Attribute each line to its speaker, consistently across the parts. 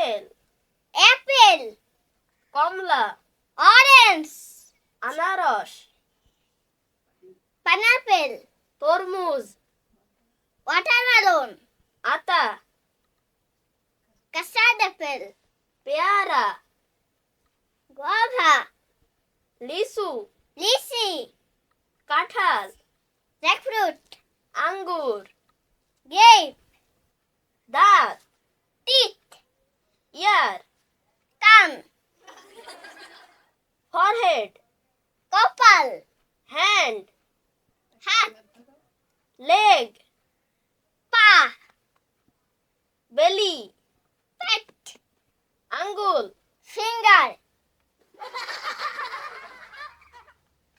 Speaker 1: Apple. Apple কমলা। Orange. আনারস। Pineapple তরমুজ।
Speaker 2: ওয়াটারমেলন।
Speaker 1: আতা।
Speaker 2: কাস্টার্ড অ্যাপেল
Speaker 1: পেয়ারা।
Speaker 2: গোভা।
Speaker 1: লিচু।
Speaker 2: লিচি।
Speaker 1: কাঁঠাল।
Speaker 2: জ্যাকফ্রুট
Speaker 1: আঙ্গুর।
Speaker 2: গেপ
Speaker 1: ইয়ার
Speaker 2: কান
Speaker 1: ফরহেড
Speaker 2: কপাল
Speaker 1: হ্যান্ড
Speaker 2: হাত
Speaker 1: লেগ
Speaker 2: পা
Speaker 1: বেলি
Speaker 2: পেট
Speaker 1: আঙ্গুল
Speaker 2: ফিঙ্গার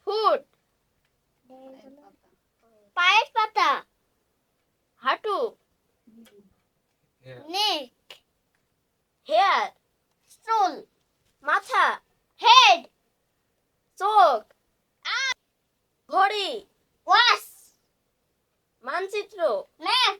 Speaker 1: ফুট
Speaker 2: পায়ের পাতা
Speaker 1: হাঁটু
Speaker 2: নেক
Speaker 1: ঘড়ি।
Speaker 2: ওয়াস।
Speaker 1: মানচিত্র। ম্যাপ